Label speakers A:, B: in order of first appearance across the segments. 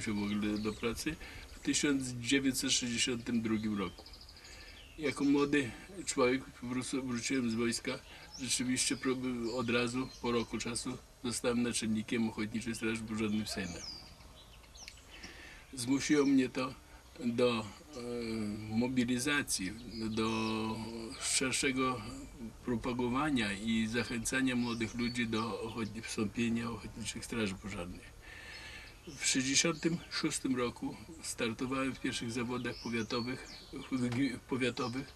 A: się w ogóle do pracy w 1962 roku. Jako młody człowiek wróci- wróciłem z wojska. Rzeczywiście od razu, po roku czasu, zostałem naczelnikiem Ochotniczej Straży Pożarnej w Sejmie. Zmusiło mnie to do e, mobilizacji, do szerszego propagowania i zachęcania młodych ludzi do ochotni- wstąpienia Ochotniczych Straży Pożarnych. W 1966 roku startowałem w pierwszych zawodach powiatowych, powiatowych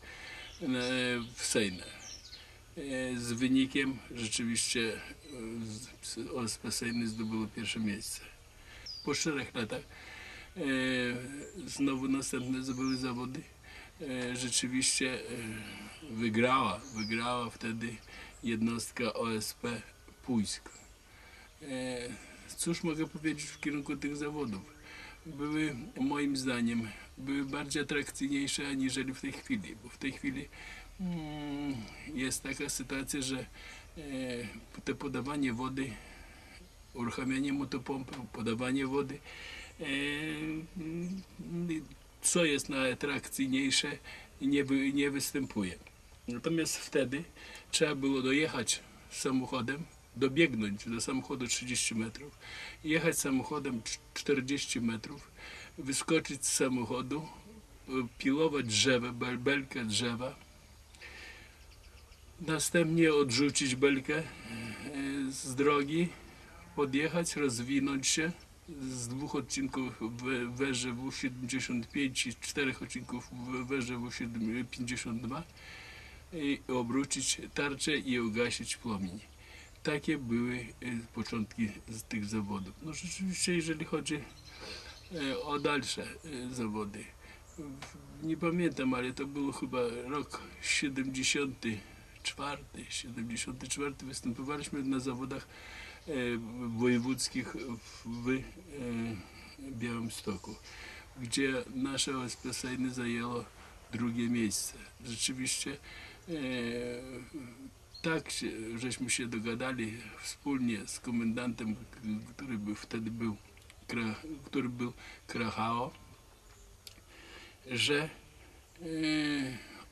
A: w. E, Z wynikiem rzeczywiście e, OSP Sejny zdobyło pierwsze miejsce. Po czterech latach e, znowu następne zdobyły zawody. Rzeczywiście wygrała, wygrała wtedy jednostka OSP Puńsk. Cóż mogę powiedzieć w kierunku tych zawodów? Były moim zdaniem były bardziej atrakcyjniejsze aniżeli w tej chwili, bo w tej chwili mm, jest taka sytuacja, że e, te podawanie wody, uruchamianie motopompy, podawanie wody, e, co jest najatrakcyjniejsze, nie, nie występuje. Natomiast wtedy trzeba było dojechać samochodem, dobiegnąć do samochodu 30 metrów, jechać samochodem cz- 40 metrów, wyskoczyć z samochodu, pilować drzewa, bel- belkę drzewa, następnie odrzucić belkę y, z drogi, podjechać, rozwinąć się z dwóch odcinków w węże W75 i czterech odcinków w węże W52 i obrócić tarczę i ugasić płomień. Takie były y, początki z tych zawodów. No rzeczywiście, jeżeli chodzi y, o dalsze y, zawody, nie pamiętam, ale to był chyba rok 74, 74 występowaliśmy na zawodach wojewódzkich w Białymstoku, gdzie nasze OSP Sejny zajęło drugie miejsce. Rzeczywiście e, tak żeśmy się dogadali wspólnie z komendantem, który był, wtedy był, który był Krachao, że e,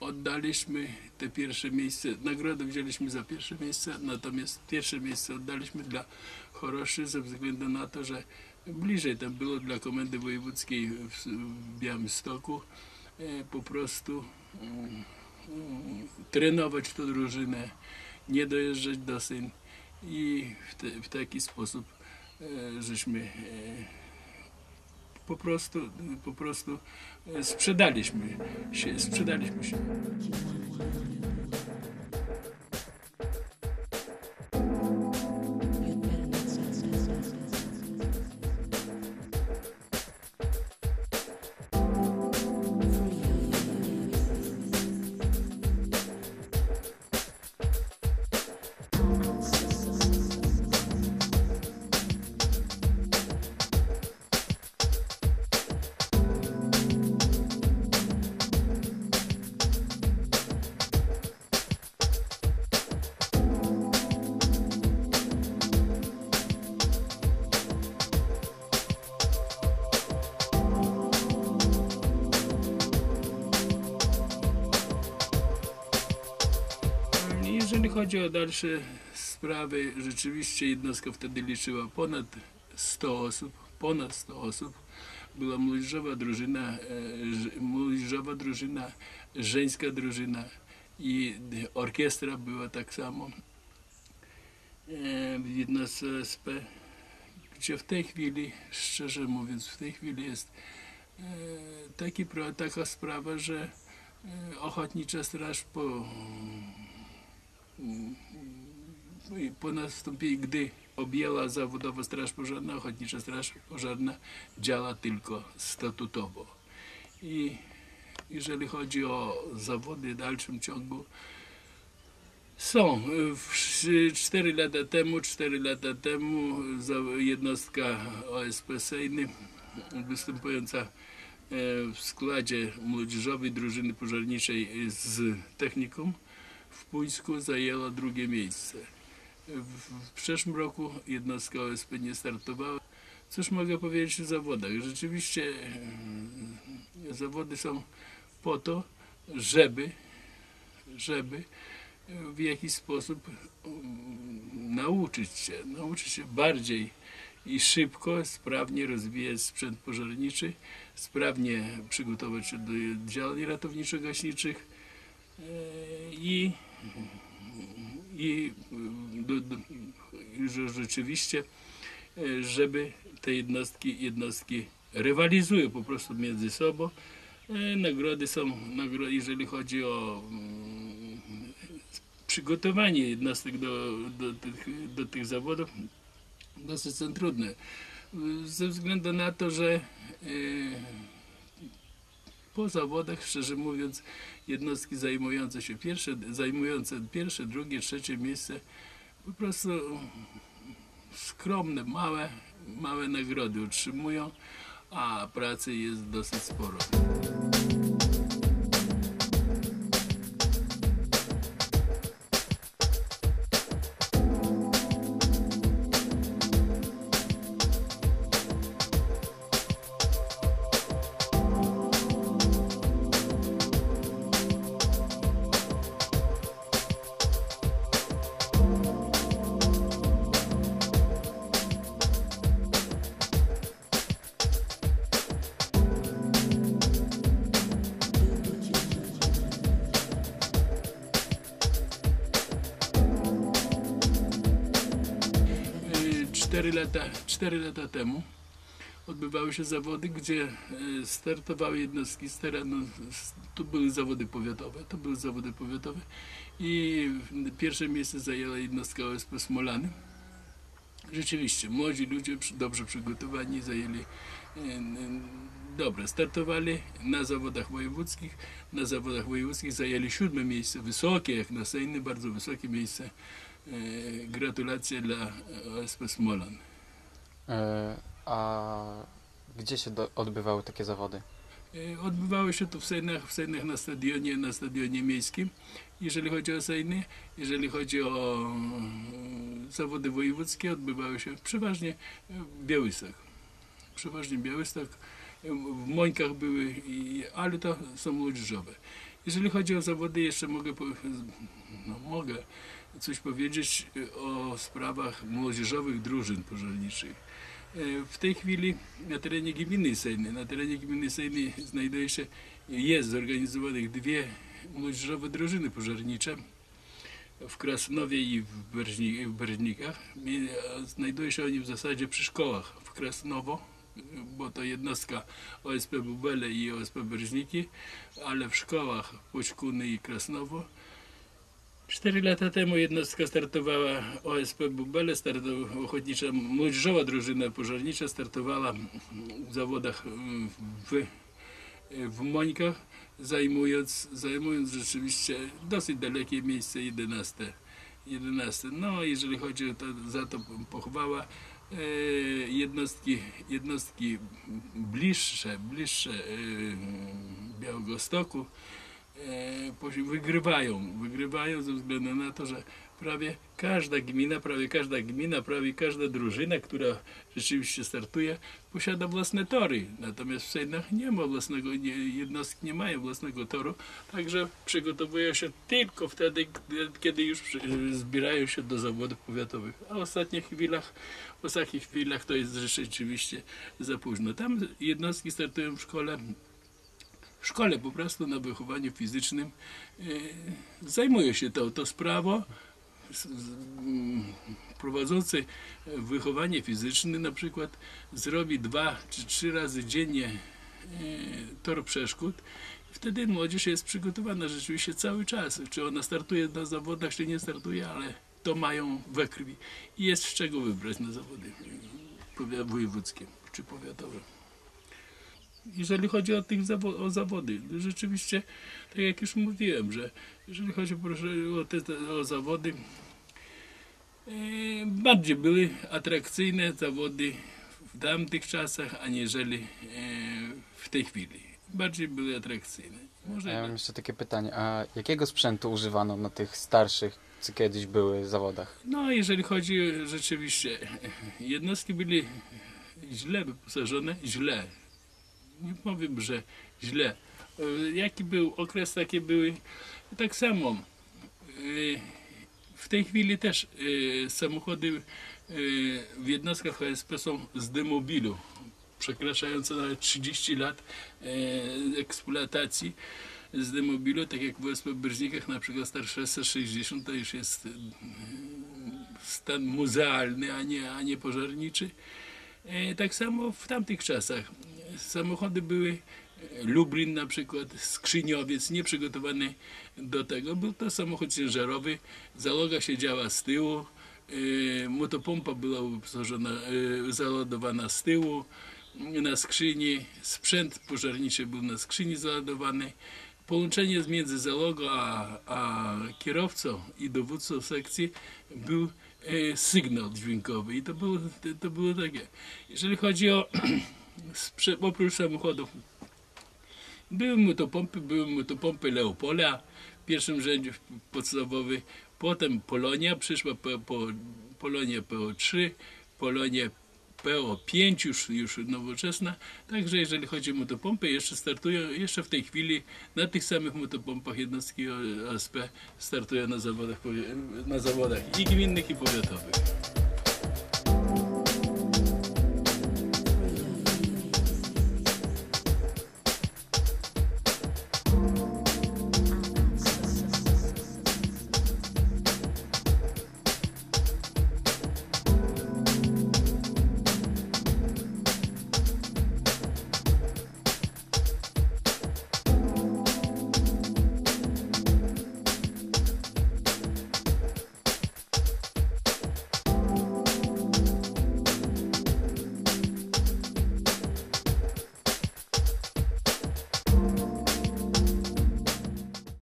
A: oddaliśmy te pierwsze miejsce, nagrodę wzięliśmy za pierwsze miejsce, natomiast pierwsze miejsce oddaliśmy dla Choroszy ze względu na to, że bliżej tam było dla Komendy Wojewódzkiej w, w Białymstoku e, po prostu mm, mm, trenować tę drużynę, nie dojeżdżać do Syn i w, te, w taki sposób e, żeśmy e, po prostu, po prostu e, sprzedaliśmy się, sprzedaliśmy się. Chodzi o dalsze sprawy, rzeczywiście jednostka wtedy liczyła ponad 100 osób, ponad 100 osób. Była młodzieżowa drużyna, e, młodzieżowa drużyna, żeńska drużyna i orkiestra była tak samo e, w jednostce SP, gdzie w tej chwili, szczerze mówiąc, w tej chwili jest e, taki, taka sprawa, że e, Ochotnicza Straż po po nastąpieniu, gdy objęła zawodowa Straż Pożarna, Ochotnicza Straż Pożarna działa tylko statutowo. I jeżeli chodzi o zawody w dalszym ciągu, są. 4 lata temu, 4 lata temu jednostka OSP Sejny występująca e, w składzie młodzieżowej drużyny pożarniczej z technikum w Puńsku zajęła drugie miejsce. W, przeszłym roku jednostka OSP nie startowała. Cóż mogę powiedzieć o zawodach? Rzeczywiście e, zawody są po to, żeby, żeby w jakiś sposób um, nauczyć się, nauczyć się bardziej i szybko, sprawnie rozwijać sprzęt pożarniczy, sprawnie przygotować się do działań ratowniczo-gaśniczych e, i, i do, do, że rzeczywiście, e, żeby te jednostki, jednostki rywalizują po prostu między sobą. E, Nagrody są, nagro- jeżeli chodzi o mm, przygotowanie jednostek do, do, tych, do tych zawodów, dosyć są trudne. Ze względu na to, że e, po zawodach, szczerze mówiąc, jednostki zajmujące się pierwsze, zajmujące pierwsze, drugie, trzecie miejsce, po prostu skromne, małe, małe nagrody otrzymują, a pracy jest dosyć sporo. Y, Cztery lata, cztery lata temu odbywały się zawody, gdzie y, startowały jednostki z terenu. s- Tu były zawody powiatowe, to były zawody powiatowe i pierwsze miejsce zajęła jednostka OSP Smolany. Rzeczywiście, młodzi ludzie dobrze przygotowani zajęli y, Dobra, startowali na zawodach wojewódzkich. Na zawodach wojewódzkich zajęli siódme miejsce, wysokie jak na Sejny, bardzo wysokie miejsce. E, Gratulacje dla OSP Smolan.
B: E, a gdzie się do, odbywały takie zawody?
A: E, Odbywały się to w Sejnach, w Sejnach na stadionie, na stadionie miejskim, jeżeli chodzi o Sejny. Jeżeli chodzi o e, zawody wojewódzkie, odbywały się przeważnie w Białystok. Przeważnie Białystok. E, W Mońkach były, ale to są młodzieżowe. Jeżeli chodzi o zawody, jeszcze mogę, no mogę coś powiedzieć e, o sprawach młodzieżowych drużyn pożarniczych. E, W tej chwili na terenie gminy Sejny, na terenie gminy Sejny znajduje się, jest zorganizowanych dwie młodzieżowe drużyny pożarnicze w Krasnowie i w. Mi- a Znajdują się oni w zasadzie przy szkołach w Krasnowo, bo to jednostka OSP Bubele i OSP Berżniki, ale w szkołach Płoćkuny i Krasnowo. Cztery lata temu jednostka startowała OSP Bubele, startowała ochotnicza młodzieżowa drużyna pożarnicza, startowała w zawodach w, w Mońkach, zajmując, zajmując rzeczywiście dosyć dalekie miejsce 11. 11. No, jeżeli chodzi o to, za to pochwała, e, jednostki, jednostki bliższe, bliższe e, Białegostoku, wygrywają. Wygrywają ze względu na to, że prawie każda gmina, prawie każda gmina, prawie każda drużyna, która rzeczywiście startuje, posiada własne tory. Natomiast w Sejnach nie ma własnego, nie, jednostki nie mają własnego toru, także przygotowują się tylko wtedy, kiedy już zbierają się do zawodów powiatowych. A w ostatnich chwilach, w ostatnich chwilach to jest rzeczywiście za późno. Tam jednostki startują w szkole w szkole po prostu na wychowaniu fizycznym e, zajmuje się to, to sprawą. Mm, Prowadzący wychowanie fizyczne na przykład zrobi dwa czy trzy razy dziennie e, tor przeszkód. Wtedy młodzież jest przygotowana rzeczywiście cały czas. Czy ona startuje na zawodach, czy nie startuje, ale to mają we krwi. I jest z czego wybrać na zawody wojewódzkie czy powiatowe. Jeżeli chodzi o tych zawo- o zawody, rzeczywiście, tak jak już mówiłem, że jeżeli chodzi proszę, o te o zawody, e, bardziej były atrakcyjne zawody w tamtych czasach, aniżeli e, w tej chwili. Bardziej były atrakcyjne. Może
B: Ja mam jeszcze takie pytanie, a jakiego sprzętu używano na tych starszych, co kiedyś były zawodach?
A: No, jeżeli chodzi rzeczywiście, jednostki byli źle wyposażone, źle. Nie powiem, że źle. E, Jaki był okres, takie były. Tak samo. e, W tej chwili też e, samochody w jednostkach OSP są z demobilu, przekraczające nawet 30 lat eksploatacji z demobilu, tak jak w OSP Brźnikach na przykład Star 660 to już jest stan muzealny, a nie, a nie pożarniczy. Tak samo w tamtych czasach samochody były e, Lublin na przykład, skrzyniowiec, nieprzygotowany do tego. Był to samochód ciężarowy, załoga siedziała z tyłu, e, motopompa była wyposażona, e, załadowana z tyłu, na skrzyni, sprzęt pożarniczy był na skrzyni załadowany. Połączenie między załogą a, a kierowcą i dowódcą sekcji był sygnał dźwiękowy i to było, to, było takie. Jeżeli chodzi o oprócz samochodów, były motopompy, były motopompy Leopola w pierwszym rzędzie podstawowy, potem Polonia, przyszła po, po, Polonia PO3, Polonia PO5 już, już nowoczesna, także jeżeli chodzi o motopompy, jeszcze startują, jeszcze w tej chwili na tych samych motopompach jednostki OSP startują na zawodach, na zawodach i gminnych i powiatowych.